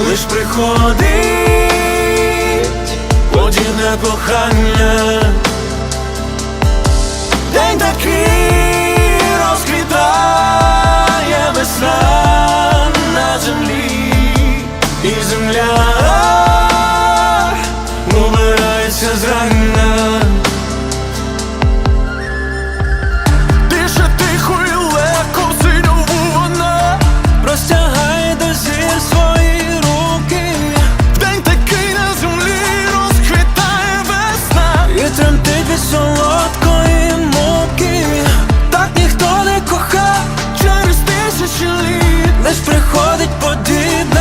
лиш приходить подібне кохання, день такий розквітає весна на землі і земля умирається зрання. лиш приходить подібно